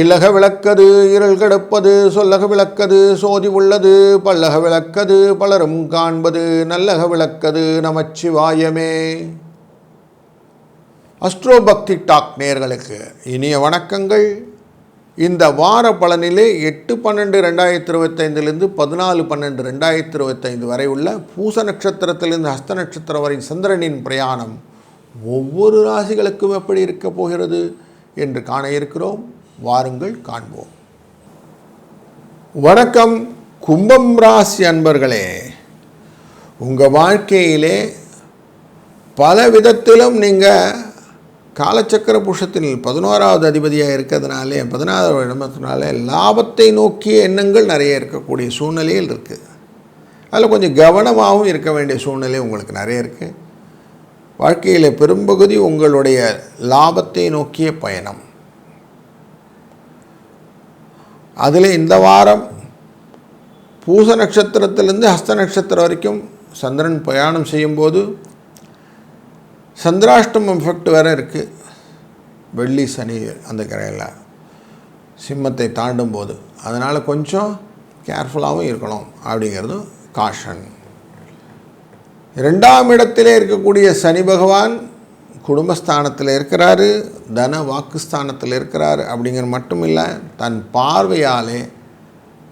இல்லக விளக்கது இருள் கெடுப்பது சொல்லக விளக்கது சோதி உள்ளது பல்லக விளக்கது பலரும் காண்பது நல்லக விளக்கது நமச்சிவாயமே. அஸ்ட்ரோ பக்தி டாக் நேர்களுக்கு இனிய வணக்கங்கள். இந்த வார பலனிலே எட்டு பன்னெண்டு ரெண்டாயிரத்தி இருபத்தைந்திலிருந்து பதினாலு பன்னெண்டு ரெண்டாயிரத்தி இருபத்தைந்து வரை உள்ள பூச நட்சத்திரத்திலிருந்து ஹஸ்த நட்சத்திரம் வரை சந்திரனின் பிரயாணம் ஒவ்வொரு ராசிகளுக்கும் எப்படி இருக்கப் போகிறது என்று காண இருக்கிறோம். வாருங்கள் காண்போம். வணக்கம் கும்பம் ராசி அன்பர்களே. உங்கள் வாழ்க்கையிலே பல விதத்திலும் நீங்கள் காலச்சக்கர புருஷத்தில் பதினோராவது அதிபதியாக இருக்கிறதுனாலே பதினாறாவது இடமத்தினாலே லாபத்தை நோக்கிய எண்ணங்கள் நிறைய இருக்கக்கூடிய சூழ்நிலையில் இருக்குது அதில் கொஞ்சம் கவனமாகவும் இருக்க வேண்டிய சூழ்நிலை உங்களுக்கு நிறைய இருக்குது வாழ்க்கையில் பெரும்பகுதி உங்களுடைய லாபத்தை நோக்கிய பயணம். அதில் இந்த வாரம் பூச நட்சத்திரத்திலேருந்து ஹஸ்த நட்சத்திரம் வரைக்கும் சந்திரன் பிரயாணம் செய்யும்போது சந்திராஷ்டமம் எஃபெக்ட் வேறு இருக்குது வெள்ளி சனி அந்த கரையில் சிம்மத்தை தாண்டும் போது அதனால் கொஞ்சம் கேர்ஃபுல்லாகவும் இருக்கணும் அப்படிங்கிறது காஷன் ரெண்டாம் இடத்திலே இருக்கக்கூடிய சனி பகவான் குடும்பஸ்தானத்தில் இருக்கிறாரு தன வாக்குஸ்தானத்தில் இருக்கிறாரு அப்படிங்கிற மட்டும் இல்லை தன் பார்வையாலே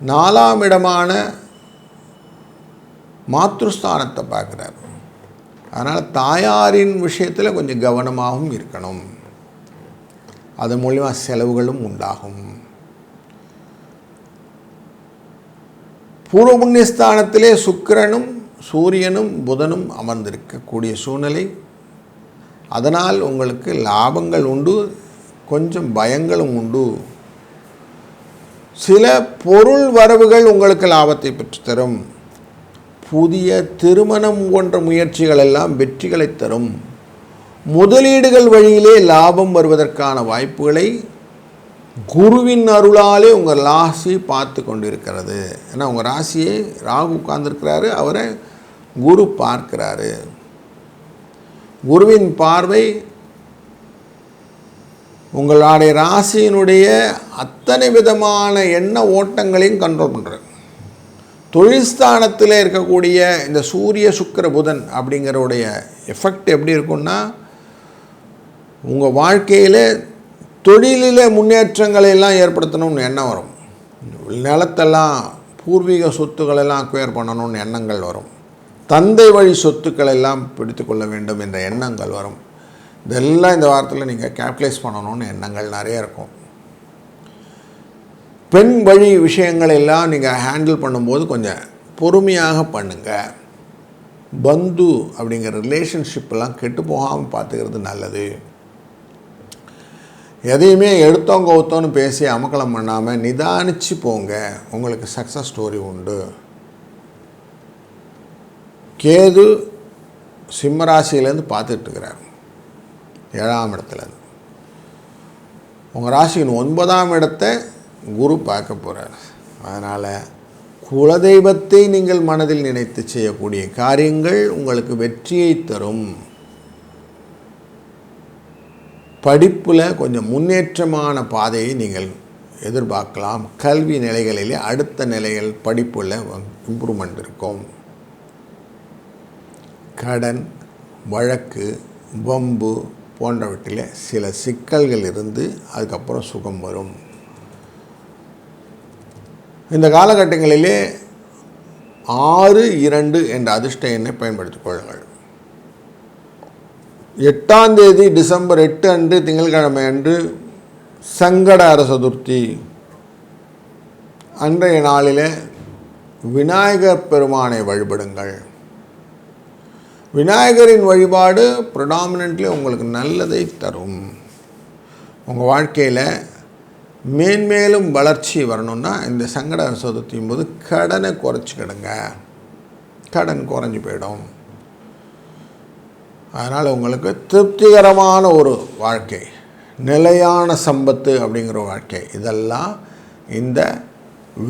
நாலாம் இடமான மாத்ருஸ்தானத்தை பார்க்குறாரு. அதனால் தாயாரின் விஷயத்தில் கொஞ்சம் கவனமாகவும் இருக்கணும். அது மூலிமா செலவுகளும் உண்டாகும். பூர்வ புண்ணியஸ்தானத்திலே சுக்கிரனும் சூரியனும் புதனும் அமர்ந்திருக்கக்கூடிய சூழ்நிலை அதனால் உங்களுக்கு லாபங்கள் உண்டு கொஞ்சம் பயங்களும் உண்டு. சில பொருள் வரவுகள் உங்களுக்கு லாபத்தை பெற்றுத்தரும். புதிய திருமணம் போன்ற முயற்சிகள் எல்லாம் வெற்றிகளை தரும். முதலீடுகள் வழியிலே லாபம் வருவதற்கான வாய்ப்புகளை குருவின் அருளாலே உங்கள் ராசி பார்த்து கொண்டிருக்கிறது. ஏன்னா உங்கள் ராசியை ராகு உட்கார்ந்துருக்கிறாரு அவரை குரு பார்க்கிறாரு. குருவின் பார்வை உங்களுடைய ராசியினுடைய அத்தனை விதமான எண்ண ஓட்டங்களையும் கண்ட்ரோல் பண்ணுறது தொழில்ஸ்தானத்தில் இருக்கக்கூடிய இந்த சூரிய சுக்கர புதன் அப்படிங்கிறவுடைய எஃபெக்ட் எப்படி இருக்குன்னா உங்கள் வாழ்க்கையில் தொழிலில் முன்னேற்றங்களை எல்லாம் ஏற்படுத்தணும்னு எண்ணம் வரும். நிலத்தெல்லாம் பூர்வீக சொத்துக்களெல்லாம் அக்வயர் பண்ணணும்னு எண்ணங்கள் வரும். தந்தை வழி சொத்துக்களை எல்லாம் பிடித்து கொள்ள வேண்டும் என்ற எண்ணங்கள் வரும். இதெல்லாம் இந்த வாரத்தில் நீங்கள் கேப்டலைஸ் பண்ணணும்னு எண்ணங்கள் நிறைய இருக்கும். பெண் வழி விஷயங்கள் எல்லாம் நீங்கள் ஹேண்டில் பண்ணும்போது கொஞ்சம் பொறுமையாக பண்ணுங்கள் பந்து அப்படிங்கிற ரிலேஷன்ஷிப்பெல்லாம் கெட்டு போகாமல் பார்த்துக்கிறது நல்லது. எதையுமே எடுத்தோம் கவுத்தோன்னு பேசி அமக்கலம் பண்ணாமல் நிதானித்து போங்க. உங்களுக்கு சக்ஸஸ் ஸ்டோரி உண்டு. கேது சிம்மராசியிலேருந்து பார்த்துட்ருக்கிறார். ஏழாம் இடத்துல உங்கள் ராசியின் ஒன்பதாம் இடத்தை குரு பார்க்க போகிறார் அதனால் குலதெய்வத்தை நீங்கள் மனதில் நினைத்து செய்யக்கூடிய காரியங்கள் உங்களுக்கு வெற்றியை தரும். படிப்பில் கொஞ்சம் முன்னேற்றமான பாதையை நீங்கள் எதிர்பார்க்கலாம். கல்வி நிலைகளிலே அடுத்த நிலைகள் படிப்பில் இம்ப்ரூவ்மெண்ட் இருக்கும். கடன் வழக்கு வம்பு போன்றவற்றில் சில சிக்கல்கள் இருந்து அதுக்கப்புறம் சுகம் வரும். இந்த காலகட்டங்களிலே ஆறு இரண்டு என்ற அதிர்ஷ்ட எண்ணை பயன்படுத்திக் கொள்ளுங்கள். எட்டாம் தேதி டிசம்பர் எட்டு அன்று திங்கட்கிழமை அன்று சங்கடார சதுர்த்தி அன்றைய நாளில் விநாயகர் பெருமானை வழிபடுங்கள். விநாயகரின் வழிபாடு ப்ரொடாமினெண்ட்லி உங்களுக்கு நல்லதை தரும். உங்கள் வாழ்க்கையில் மேன்மேலும் வளர்ச்சி வரணும்னா இந்த சங்கட சதுர்த்தியும் போது கடனை குறைச்சிக்கிடுங்க கடன் குறைஞ்சி போயிடும். அதனால் உங்களுக்கு திருப்திகரமான ஒரு வாழ்க்கை நிலையான சம்பத்து அப்படிங்கிற வாழ்க்கை இதெல்லாம் இந்த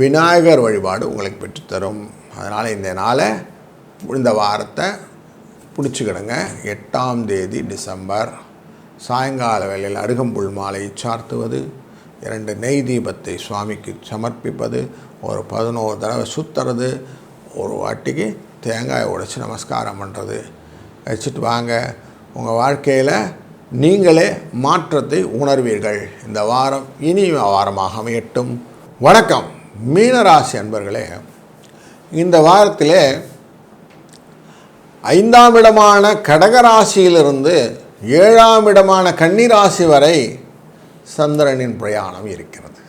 விநாயகர் வழிபாடு உங்களுக்கு பெற்றுத்தரும். அதனால் இந்த நாளை இந்த வாரத்தை பிடிச்சிக்கிடுங்க. எட்டாம் தேதி டிசம்பர். சாயங்கால வேளையில் அருகம்புல் மாலை சார்த்துவது. இரண்டு நெய் தீபத்தை சுவாமிக்கு சமர்ப்பிப்பது. ஒரு பதினோரு தடவை சுற்றுறது ஒரு வாட்டிக்கு தேங்காயை உடைச்சி நமஸ்காரம் பண்ணுறது வச்சுட்டு வாங்க. உங்கள் வாழ்க்கையில் நீங்களே மாற்றத்தை உணர்வீர்கள். இந்த வாரம் இனிய வாரமாக அமையட்டும். வணக்கம். மீனராசி அன்பர்களே இந்த வாரத்திலே ஐந்தாம் இடமான கடகராசியிலிருந்து ஏழாம் இடமான கன்னிராசி வரை சந்திரனின் பிரயாணம் இருக்கிறது.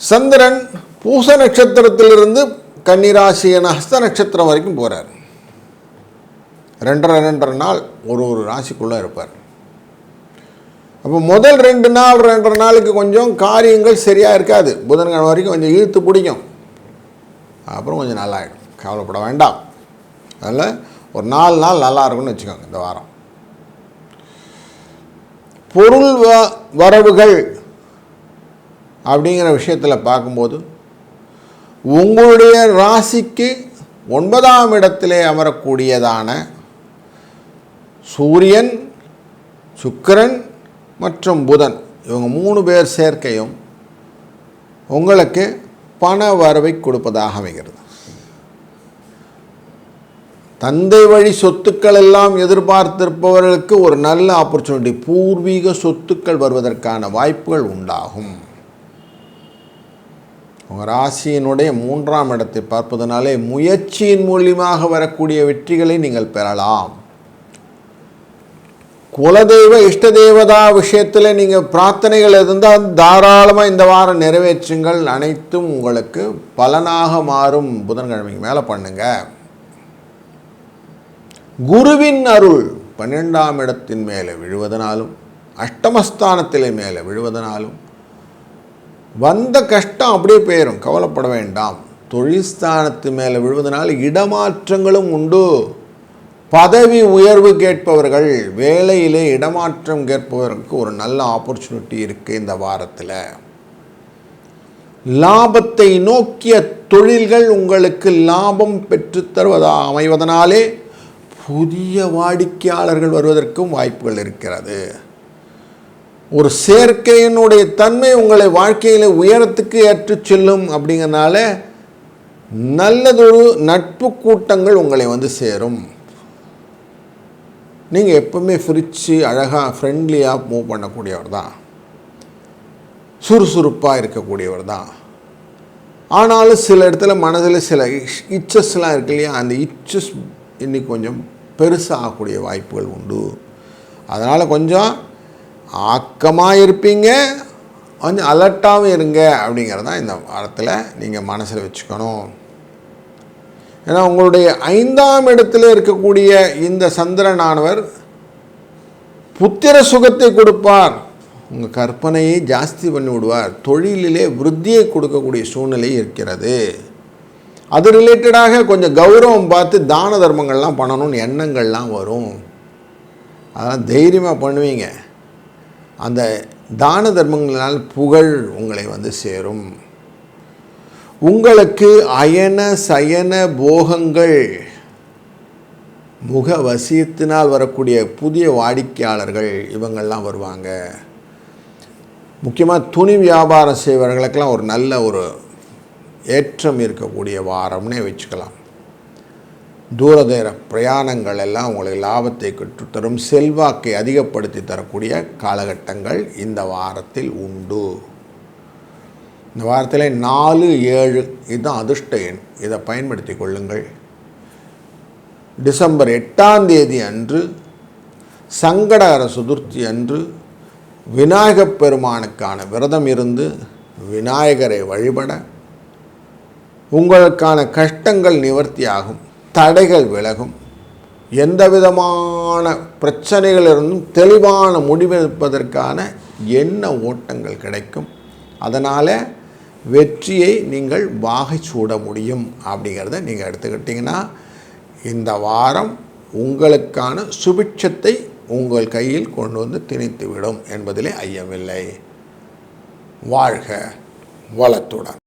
சந்திரன் பூச நட்சத்திரத்திலிருந்து கன்னிராசியான ஹஸ்த நட்சத்திரம் வரைக்கும் போகிறார் ரெண்டரை ரெண்டரை நாள் ஒரு ஒரு ராசிக்குள்ளே இருப்பார். அப்போ முதல் ரெண்டு நாள் ரெண்டரை நாளுக்கு கொஞ்சம் காரியங்கள் சரியாக இருக்காது. புதன்கிழமை வரைக்கும் கொஞ்சம் இழுத்து பிடிக்கும். அப்புறம் கொஞ்சம் நல்லாயிடும் கவலைப்பட வேண்டாம். அதில் ஒரு நாலு நாள் நல்லா இருக்கும்னு வச்சுக்கோங்க இந்த வாரம். பொருள் வ வரவுகள் அப்படிங்கிற விஷயத்தில் பார்க்கும்போது உங்களுடைய ராசிக்கு ஒன்பதாம் இடத்திலே அமரக்கூடியதான சூரியன் சுக்கிரன் மற்றும் புதன் இவங்க மூணு பேர் சேர்க்கையும் உங்களுக்கு பண வரவை கொடுப்பதாக அமைகிறது. தந்தை வழி சொத்துக்கள் எல்லாம் எதிர்பார்த்திருப்பவர்களுக்கு ஒரு நல்ல ஆப்பர்ச்சுனிட்டி பூர்வீக சொத்துக்கள் வருவதற்கான வாய்ப்புகள் உண்டாகும். உங்கள் ராசியினுடைய மூன்றாம் இடத்தை பார்ப்பதனாலே முயற்சியின் மூலியமாக வரக்கூடிய வெற்றிகளை நீங்கள் பெறலாம். குலதெய்வ இஷ்ட தேவதா விஷயத்தில் நீங்கள் பிரார்த்தனைகள் இருந்தால் தாராளமாக இந்த வாரம் நிறைவேற்றுங்கள். அனைத்தும் உங்களுக்கு பலனாக மாறும். புதன்கிழமைக்கு மேலே பண்ணுங்கள் குருவின் அருள் பன்னெண்டாம் இடத்தின் மேலே விழுவதனாலும் அஷ்டமஸ்தானத்திலே மேலே விழுவதனாலும் வந்த கஷ்டம் அப்படியே போயிடும் கவலைப்பட வேண்டாம். தொழில்ஸ்தானத்து மேலே விழுவதனால் இடமாற்றங்களும் உண்டு. பதவி உயர்வு கேட்பவர்கள் வேலையிலே இடமாற்றம் கேட்பவருக்கு ஒரு நல்ல ஆப்பர்ச்சுனிட்டி இருக்குது இந்த வாரத்தில். லாபத்தை நோக்கிய தொழில்கள் உங்களுக்கு லாபம் பெற்று தருவதா அமைவதனாலே புதிய வாடிக்கையாளர்கள் வருவதற்கும் வாய்ப்புகள் இருக்கிறது. ஒரு சேர்க்கையினுடைய தன்மை உங்களை வாழ்க்கையில் உயரத்துக்கு ஏற்றுச் செல்லும் அப்படிங்கிறனால நல்லதொரு நட்பு கூட்டங்கள் உங்களை வந்து சேரும். நீங்கள் எப்பவுமே ஃப்ரிட்ஜு அழகாக ஃப்ரெண்ட்லியாக மூவ் பண்ணக்கூடியவர் தான். சுறுசுறுப்பாக இருக்கக்கூடியவர் தான். ஆனாலும் சில இடத்துல மனதில் சில இச்சஸ்லாம் இருக்கு இல்லையா? அந்த இச்சஸ் இன்னைக்கு கொஞ்சம் பெருசாகக்கூடிய வாய்ப்புகள் உண்டு. அதனால் கொஞ்சம் ஆக்கமாக இருப்பீங்க கொஞ்சம் அலர்ட்டாகவும் இருங்க அப்படிங்கிறது தான் இந்த வாரத்தில் நீங்கள் மனசில் வச்சுக்கணும். ஏன்னா உங்களுடைய ஐந்தாம் இடத்துல இருக்கக்கூடிய இந்த சந்திரனானவர் புத்திர சுகத்தை கொடுப்பார். உங்கள் கற்பனையை ஜாஸ்தி பண்ணி விடுவார் தொழிலிலே விருத்தியை கொடுக்கக்கூடிய சூழ்நிலை இருக்கிறது. அது ரிலேட்டடாக கொஞ்சம் கௌரவம் பார்த்து தான தர்மங்கள்லாம் பண்ணணும்னு எண்ணங்கள்லாம் வரும். அதெல்லாம் தைரியமாக பண்ணுவீங்க. அந்த தான தர்மங்களால் புகழ் உங்களை வந்து சேரும். உங்களுக்கு அயன சயன போகங்கள் முக வசியத்தினால் வரக்கூடிய புதிய வாடிக்கையாளர்கள் இவங்கள்லாம் வருவாங்க. முக்கியமாக துணி வியாபாரம் செய்வர்களுக்கெல்லாம் ஒரு நல்ல ஒரு ஏற்றம் இருக்கக்கூடிய வாரம்னே வச்சுக்கலாம். தூரதேர பிரயாணங்கள் எல்லாம் உங்களுக்கு லாபத்தை கற்றுத்தரும் செல்வாக்கை அதிகப்படுத்தி தரக்கூடிய காலகட்டங்கள் இந்த வாரத்தில் உண்டு. இந்த வாரத்தில் நாலு ஏழு இதுதான் அதிர்ஷ்ட எண். இதை பயன்படுத்தி கொள்ளுங்கள். டிசம்பர் எட்டாம் தேதி அன்று சங்கடகர சதுர்த்தி அன்று விநாயகப் பெருமானுக்கான விரதம் இருந்து விநாயகரை வழிபட உங்களுக்கான கஷ்டங்கள் நிவர்த்தியாகும் தடைகள் விலகும். எந்த விதமான பிரச்சனைகளிலிருந்தும் தெளிவான முடிவெடுப்பதற்கான எண்ண ஓட்டங்கள் கிடைக்கும். அதனால் வெற்றியை நீங்கள் வாகை சூட முடியும் அப்படிங்கிறத நீங்கள் எடுத்துக்கிட்டிங்கன்னா இந்த வாரம் உங்களுக்கான சுபிட்சத்தை உங்கள் கையில் கொண்டு வந்து திணித்துவிடும் என்பதிலே ஐயமில்லை. வாழ்க வளத்துடன்.